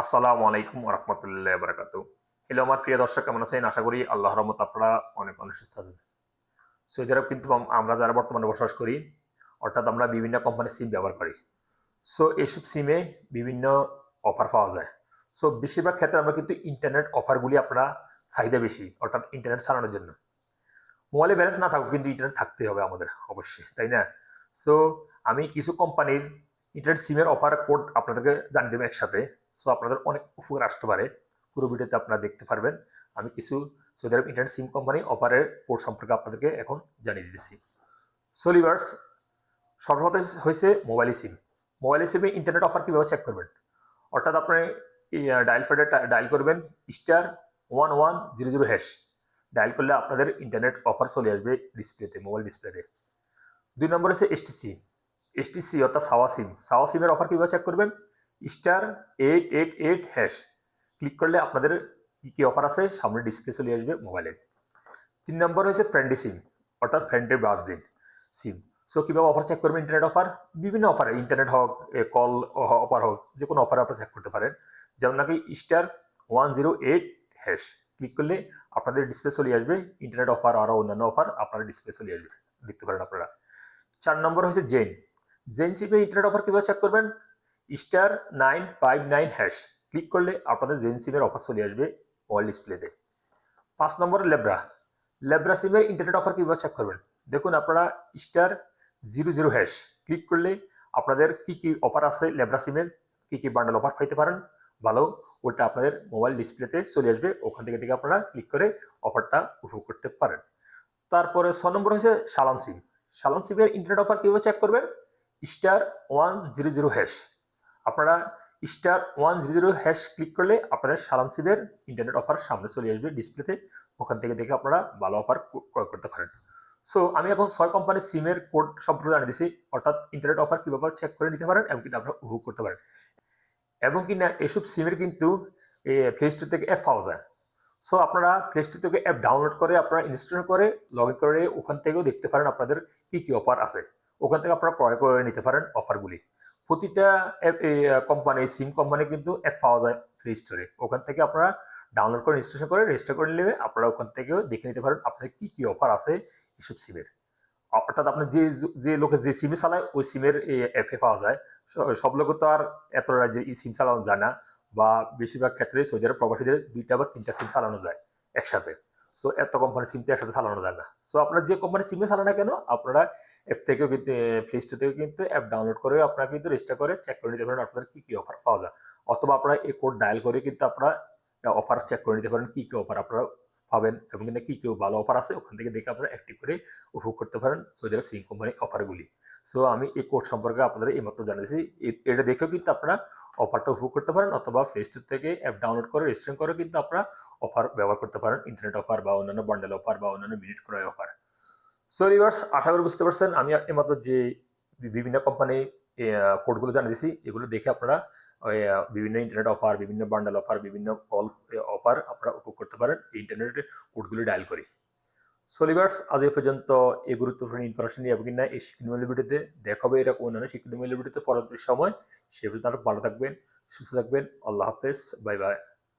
আসসালামু আলাইকুম রহমতুল্লাহ বারাকাতু হ্যালো আমার প্রিয় দর্শক, কেমন আছেন? আশা করি আল্লাহ রহমত আপনারা অনেক অনেক সুস্থ আছেন। সৌদি আরব কিন্তু আমরা যারা বর্তমানে বসবাস করি, অর্থাৎ আমরা বিভিন্ন কোম্পানির সিম ব্যবহার করি। সো এইসব সিমে বিভিন্ন অফার পাওয়া যায়। সো বেশিরভাগ ক্ষেত্রে আমরা কিন্তু ইন্টারনেট অফারগুলি আপনারা চাহিদা বেশি, অর্থাৎ ইন্টারনেট চালানোর জন্য। মোবাইলে ব্যালেন্স না থাকুক কিন্তু ইন্টারনেট থাকতে হবে আমাদের, অবশ্যই, তাই না? সো আমি কিছু কোম্পানির ইন্টারনেট সিমের অফার কোড আপনাদেরকে জানিয়ে দেবো একসাথে। সো আপনাদের অনেক উপকার আসতে পারে। পুরো ভিডিওতে আপনারা দেখতে পারবেন। আমি কিছু Saudi Arab internet sim company অফারের কোড সম্পর্কে আপনাদেরকে এখন জানিয়ে দিতেছি। সোলিভার্স সর্বপ্রথম হয়েছে মোবাইল সিম মোবাইল সিমে ইন্টারনেট অফার কীভাবে চেক করবেন? অর্থাৎ আপনি ডায়াল ফেডে ডায়াল করবেন star one one zero zero hash dial করলে আপনাদের ইন্টারনেট অফার চলে আসবে ডিসপ্লেতে মোবাইল ডিসপ্লেতে দুই নম্বর হচ্ছে এসটিসি এসটিসি অর্থাৎ সাওয়া সিম সাওয়া সিমের অফার কীভাবে চেক করবেন? Star eight eight eight hash click করলে আপনাদের কী কী অফার আছে, সামনে ডিসপ্লে চলে আসবে মোবাইলে তিন নম্বর হয়েছে ফ্রেন্ডি সিম অর্থাৎ ফ্রেন্ডের ব্রাউজিং সিম সো কীভাবে অফার চেক করবেন ইন্টারনেট অফার বিভিন্ন অফারে ইন্টারনেট হোক কল অফার হোক, যে কোনো অফারে আপনারা চেক করতে পারেন। যেমন নাকি star one zero eight hash click করলে আপনাদের ডিসপ্লে চলে আসবে ইন্টারনেট অফার আরও অন্যান্য অফার আপনার ডিসপ্লে চলে আসবে। দেখতে পারেন আপনারা। চার নম্বর হচ্ছে জেন জেন চিপে ইন্টারনেট অফার কীভাবে চেক করবেন? Star nine five nine hash. Click করলে আপনাদের জেন সিমের অফার চলে আসবে মোবাইল ডিসপ্লেতে পাঁচ নম্বর লেব্রা লেব্রা সিমের ইন্টারনেট অফার কীভাবে চেক করবেন? দেখুন, আপনারা star zero zero hash. Click করলে আপনাদের কি কি অফার আছে লেব্রা সিমের, কি কি বান্ডেল অফার পাইতে পারেন। ভালো, ওটা আপনাদের মোবাইল ডিসপ্লেতে চলে আসবে। ওখান থেকে থেকে আপনারা ক্লিক করে অফারটা উপভোগ করতে পারেন। তারপরে ছ নম্বর হচ্ছে সালাম সিম। সালাম সিমের ইন্টারনেট অফার কীভাবে চেক করবেন? Star one zero zero hash. আপনারা star one zero zero hash click করলে আপনাদের সালাম ইন্টারনেট অফার সামনে চলে আসবে ডিসপ্লেতে ওখান থেকে দেখে আপনারা ভালো অফার ক্রয় করতে পারেন। সো আমি এখন ছয় কোম্পানির সিমের কোড সম্পর্কে জানিয়ে দিচ্ছি অর্থাৎ ইন্টারনেট অফার কী কীভাবে চেক করে নিতে পারেন এবং কিন্তু আপনারা উপভোগ করতে পারেন। এবং কি না এসব সিমের কিন্তু প্লে স্টোর থেকে অ্যাপ পাওয়া যায়। সো আপনারা প্লে স্টোর থেকে অ্যাপ ডাউনলোড করে আপনারা ইনস্টল করে লগ ইন করে ওখান থেকেও দেখতে পারেন আপনাদের কী কী অফার আছে। ওখান থেকে আপনারা ক্রয় করে নিতে পারেন অফারগুলি প্রতিটা কোম্পানি সিম কোম্পানি কিন্তু অ্যাপ পাওয়া যায় প্লে স্টোরে ওখান থেকে আপনারা ডাউনলোড করে ইনস্টলেশন করে রেজিস্টার করে নেবে। আপনারা ওখান থেকেও দেখে নিতে পারেন আপনার কী কী অফার আছে এসব সিমের অর্থাৎ আপনার যে যে লোকে যে সিমে চালায়, ওই সিমের অ্যাপে পাওয়া যায়। সব লোকে তো আর এত যে সিম চালানো যায় না বা বেশিরভাগ ক্ষেত্রে সৌদি আরব প্রবাসীদের দুইটা বা তিনটা সিম চালানো যায় একসাথে। সো এত কোম্পানির সিমটা একসাথে চালানো যায় না। সো আপনারা যে কোম্পানির সিমে চালান না কেন, আপনারা অ্যাপ থেকেও কিন্তু প্লে স্টোর থেকেও কিন্তু অ্যাপ ডাউনলোড করে আপনারা কিন্তু রেজিস্টার করে চেক করে নিতে পারেন আপনাদের কী কী অফার পাওয়া যায়। অথবা আপনারা এই কোড ডায়াল করে কিন্তু আপনারা অফার চেক করে নিতে পারেন কী কী অফার আপনারা পাবেন এবং কিন্তু কী কী ভালো অফার আছে, ওখান থেকে দেখে আপনারা অ্যাক্টিভ করে উপভোগ করতে পারেন সৌদি আরব সিম কোম্পানির অফারগুলি সো আমি এই কোড সম্পর্কে আপনাদের এইমাত্র জানিয়েছি এটা দেখেও কিন্তু আপনারা অফারটা উপভোগ করতে পারেন অথবা প্লে স্টোর থেকে অ্যাপ ডাউনলোড করে রেজিস্ট্রেশন করে কিন্তু আপনারা অফার ব্যবহার করতে পারেন। ইন্টারনেট অফার বা অন্যান্য বান্ডেল অফার বা অন্যান্য মিনিট ক্রয় অফার সো রিভার্স আশা করি বুঝতে পারছেন, আমি এইমাত্র যে বিভিন্ন কোম্পানি কোডগুলো জানিয়ে দিয়েছি এগুলো দেখে আপনারা বিভিন্ন ইন্টারনেট অফার বিভিন্ন বান্ডেল অফার বিভিন্ন কল অফার আপনারা উপভোগ করতে পারেন, এই ইন্টারনেট কোডগুলো ডায়াল করে। সোলিভার্স আজ এই পর্যন্ত এই গুরুত্বপূর্ণ ইনফরমেশন নিয়ে কিনা, এই শিক্ষণমূল্য ভিডিওতে দেখাবে এরকম অন্যান্য শিক্ষণমূল্য ভিডিওতে পরবর্তী সময়। সে পর্যন্ত ভালো থাকবেন, সুস্থ থাকবেন, আল্লাহ হাফেজ বাই বাই